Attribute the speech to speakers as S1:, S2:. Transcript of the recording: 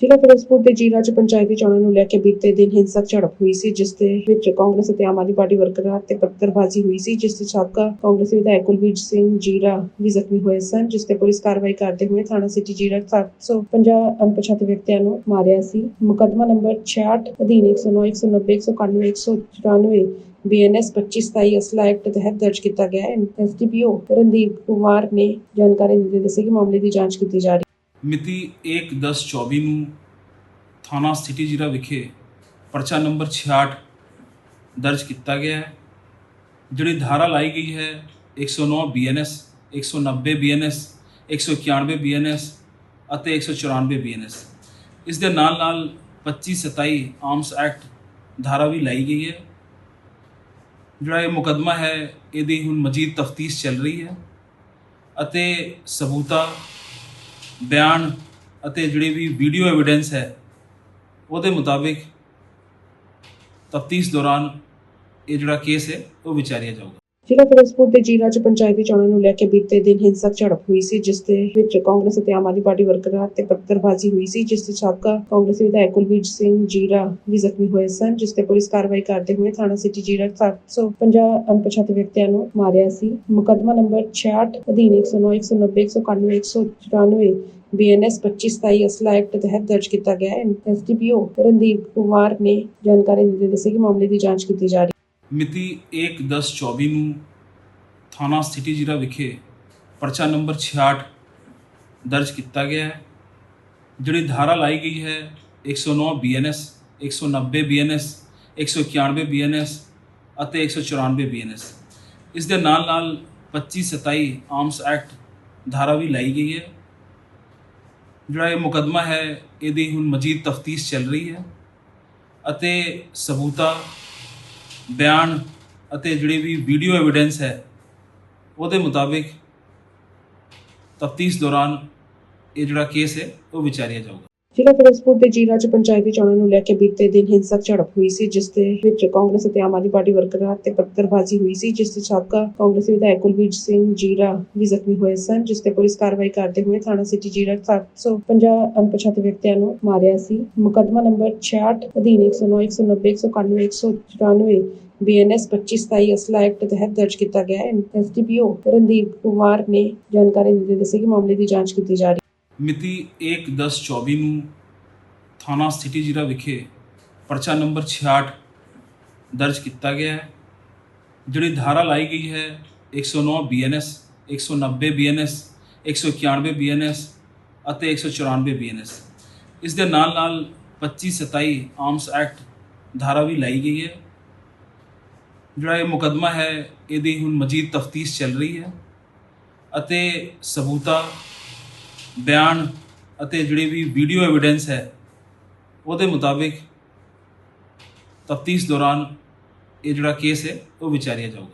S1: ਜ਼ਿਲ੍ਹਾ ਫਿਰੋਜ਼ਪੁਰ ਦੇ ਜੀਰਾ ਚ ਪੰਚਾਇਤੀ ਚੋਣਾਂ ਨੂੰ ਲੈ ਕੇ ਬੀਤੇ ਦਿਨ ਹਿੰਸਕ ਝੜਪ ਹੋਈ ਸੀ, ਜਿਸ ਦੇ ਵਿੱਚ ਕਾਂਗਰਸ ਅਤੇ ਆਮ ਆਦਮੀ ਪਾਰਟੀ ਵਰਕਰਾਂ ਤੇ ਪੱਤਰਬਾਜ਼ੀ ਹੋਈ ਸੀ, ਜਿਸ ਦੇ ਸਾਬਕਾ ਕਾਂਗਰਸੀ ਵਿਧਾਇਕ ਕੁਲਵੀਰ ਸਿੰਘ ਜੀਰਾ ਵੀ ਜ਼ਖਮੀ ਹੋਏ ਸਨ, ਜਿਸ ਤੇ ਪੁਲਿਸ ਕਾਰਵਾਈ ਕਰਦੇ ਹੋਏ ਥਾਣਾ ਸਿਟੀ ਜੀਰਾ 750 ਅਣਪਛਾਤੇ ਵਿਅਕਤੀਆਂ ਨੂੰ ਮਾਰਿਆ ਸੀ। ਮੁਕੱਦਮਾ ਨੰਬਰ 66 ਅਧੀਨ 109 190 191 194 ਬੀਐਨਐਸ 2527 ਅਸਲਾ ਐਕਟ ਤਹਿਤ ਦਰਜ ਕੀਤਾ ਗਿਆ ਹੈ। ਐਸਡੀਪੀਓ ਰਣਦੀਪ ਕੁਮਾਰ ਨੇ ਜਾਣਕਾਰੀ ਦਿੰਦੇ ਦੱਸਿਆ ਕਿ ਮਾਮਲੇ ਦੀ ਜਾਂਚ ਕੀਤੀ ਜਾ ਰਹੀ ਹੈ।
S2: ਮਿਤੀ 1/10/24 ਨੂੰ ਥਾਣਾ ਸਿਟੀ ਜੀਰਾ ਵਿਖੇ ਪਰਚਾ ਨੰਬਰ 66 ਦਰਜ ਕੀਤਾ ਗਿਆ ਹੈ ਜਿਹੜੀ ਧਾਰਾ ਲਾਈ ਗਈ ਹੈ 109 ਬੀਐਨਐਸ 190 ਬੀਐਨਐਸ 191 ਬੀਐਨਐਸ ਅਤੇ 194 ਬੀਐਨਐਸ ਇਸ ਦੇ ਨਾਲ ਨਾਲ 25 27 ਆਰਮਸ ਐਕਟ ਧਾਰਾ ਵੀ ਲਾਈ ਗਈ ਹੈ ਜਿਹੜਾ ਇਹ ਮੁਕੱਦਮਾ ਹੈ ਇਹਦੀ ਹੁਣ ਮਜ਼ੀਦ ਤਫਤੀਸ਼ ਚੱਲ ਰਹੀ ਹੈ ਅਤੇ ਸਬੂਤਾ ਬਿਆਨ ਅਤੇ ਜਿਹੜੀ ਵੀ ਵੀਡੀਓ ਐਵੀਡੈਂਸ ਹੈ, ਉਹਦੇ ਮੁਤਾਬਿਕ ਤਫਤੀਸ਼ ਦੌਰਾਨ ਇਹ ਜਿਹੜਾ ਕੇਸ ਹੈ, ਉਹ ਵਿਚਾਰਿਆ ਜਾਊਗਾ।
S1: ਜ਼ਿਲ੍ਹਾ ਫਿਰੋਜ਼ਪੁਰ ਦੇ ਜੀਰਾ ਚ ਪੰਚਾਇਤੀ ਚੋਣਾਂ ਨੂੰ ਲੈ ਕੇ ਬੀਤੇ ਦਿਨ ਹਿੰਸਕ ਝੜਪ ਹੋਈ ਸੀ, ਜਿਸ ਦੇ ਵਿੱਚ ਕਾਂਗਰਸ ਅਤੇ ਆਮ ਆਦਮੀ ਪਾਰਟੀ ਵਰਕਰਾਂ ਤੇ ਪੱਤਰਬਾਜ਼ੀ ਹੋਈ ਸੀ, ਜਿਸ ਦੇ ਸਾਬਕਾ ਕਾਂਗਰਸੀ ਵਿਧਾਇਕ ਕੁਲਵੀਰ ਸਿੰਘ ਜੀਰਾ ਵੀ ਜ਼ਖਮੀ ਹੋਏ ਸਨ, ਜਿਸ ਤੇ ਪੁਲਿਸ ਕਾਰਵਾਈ ਕਰਦੇ ਹੋਏ ਥਾਣਾ ਸਿਟੀ ਜੀਰਾ 750 ਅਣਪਛਾਤੇ ਵਿਅਕਤੀਆਂ ਨੂੰ ਮਾਰਿਆ ਸੀ। ਮੁਕੱਦਮਾ ਨੰਬਰ 66 ਅਧੀਨ 109 190 191 194 ਬੀਐਨਐਸ 2527 ਅਸਲਾ ਐਕਟ ਤਹਿਤ ਦਰਜ ਕੀਤਾ ਗਿਆ ਹੈ। ਐਸਡੀਪੀਓ ਰਣਦੀਪ ਕੁਮਾਰ ਨੇ ਜਾਣਕਾਰੀ ਦਿੰਦੇ ਦੱਸਿਆ ਕਿ ਮਾਮਲੇ ਦੀ ਜਾਂਚ ਕੀਤੀ ਜਾ ਰਹੀ ਹੈ।
S2: ਮਿਤੀ 1/10/24 ਨੂੰ ਥਾਣਾ ਸਿਟੀ ਜੀਰਾ ਵਿਖੇ ਪਰਚਾ ਨੰਬਰ 66 ਦਰਜ ਕੀਤਾ ਗਿਆ ਹੈ। ਜਿਹੜੀ ਧਾਰਾ ਲਾਈ ਗਈ ਹੈ 109 ਬੀਐਨਐਸ 190 ਬੀਐਨਐਸ 191 ਬੀਐਨਐਸ ਅਤੇ 194 ਬੀਐਨਐਸ ਇਸ ਦੇ ਨਾਲ ਨਾਲ 25 27 ਆਰਮਸ ਐਕਟ ਧਾਰਾ ਵੀ ਲਾਈ ਗਈ ਹੈ। ਜਿਹੜਾ ਇਹ ਮੁਕੱਦਮਾ ਹੈ, ਇਹਦੀ ਹੁਣ ਮਜ਼ੀਦ ਤਫਤੀਸ਼ ਚੱਲ ਰਹੀ ਹੈ ਅਤੇ ਸਬੂਤਾ ਬਿਆਨ ਅਤੇ ਜਿਹੜੀ ਵੀ ਵੀਡੀਓ ਐਵੀਡੈਂਸ ਹੈ, ਉਹਦੇ ਮੁਤਾਬਿਕ ਤਫਤੀਸ਼ ਦੌਰਾਨ ਇਹ ਜਿਹੜਾ ਕੇਸ ਹੈ, ਉਹ ਵਿਚਾਰਿਆ ਜਾਊਗਾ।
S1: ਜ਼ਿਲ੍ਹਾ ਫਿਰੋਜ਼ਪੁਰ ਦੇ ਜੀਰਾ ਚ ਪੰਚਾਇਤੀ ਚੋਣਾਂ ਨੂੰ ਲੈ ਕੇ ਬੀਤੇ ਦਿਨ ਹਿੰਸਕ ਝੜਪ ਹੋਈ ਸੀ, ਜਿਸ ਦੇ ਵਿੱਚ ਕਾਂਗਰਸ ਅਤੇ ਆਮ ਆਦਮੀ ਪਾਰਟੀ ਵਰਕਰਾਂ ਤੇ ਪੱਤਰਬਾਜ਼ੀ ਹੋਈ ਸੀ, ਜਿਸ ਦੇ ਸਾਬਕਾ ਕਾਂਗਰਸੀ ਵਿਧਾਇਕ ਕੁਲਵੀਰ ਸਿੰਘ ਜੀਰਾ ਵੀ ਜ਼ਖਮੀ ਹੋਏ ਸਨ, ਜਿਸ ਤੇ ਪੁਲਿਸ ਕਾਰਵਾਈ ਕਰਦੇ ਹੋਏ ਥਾਣਾ ਸਿਟੀ ਜੀਰਾ 750 ਅਣਪਛਾਤੇ ਵਿਅਕਤੀਆਂ ਨੂੰ ਮਾਰਿਆ ਸੀ। ਮੁਕੱਦਮਾ ਨੰਬਰ 66 ਅਧੀਨ 109 190 191 194 ਬੀਐਨਐਸ 2527 ਅਸਲਾ ਐਕਟ ਤਹਿਤ ਦਰਜ ਕੀਤਾ ਗਿਆ ਹੈ। ਐਸਡੀਪੀਓ ਰਣਦੀਪ ਕੁਮਾਰ ਨੇ ਜਾਣਕਾਰੀ ਦਿੰਦੇ ਦੱਸਿਆ ਕਿ ਮਾਮਲੇ ਦੀ ਜਾਂਚ ਕੀਤੀ ਜਾ ਰਹੀ ਹੈ।
S2: ਮਿਤੀ 1/10/24 ਨੂੰ ਥਾਣਾ ਸਿਟੀ ਜੀਰਾ ਵਿਖੇ ਪਰਚਾ ਨੰਬਰ 66 ਦਰਜ ਕੀਤਾ ਗਿਆ ਹੈ। ਜਿਹੜੀ ਧਾਰਾ ਲਾਈ ਗਈ ਹੈ 109 ਬੀਐਨਐਸ 190 ਬੀਐਨਐਸ 191 ਬੀਐਨਐਸ ਅਤੇ 194 ਬੀਐਨਐਸ ਇਸ ਦੇ ਨਾਲ ਨਾਲ 25 27 ਆਰਮਸ ਐਕਟ ਧਾਰਾ ਵੀ ਲਾਈ ਗਈ ਹੈ। ਜਿਹੜਾ ਇਹ ਮੁਕੱਦਮਾ ਹੈ, ਇਹਦੀ ਹੁਣ ਮਜ਼ੀਦ ਤਫਤੀਸ਼ ਚੱਲ ਰਹੀ ਹੈ ਅਤੇ ਸਬੂਤਾ ਬਿਆਨ ਅਤੇ ਜਿਹੜੀ ਵੀ ਵੀਡੀਓ ਐਵੀਡੈਂਸ ਹੈ, ਉਹਦੇ ਮੁਤਾਬਿਕ ਤਫਤੀਸ਼ ਦੌਰਾਨ ਇਹ ਜਿਹੜਾ ਕੇਸ ਹੈ, ਉਹ ਵਿਚਾਰਿਆ ਜਾਊਗਾ।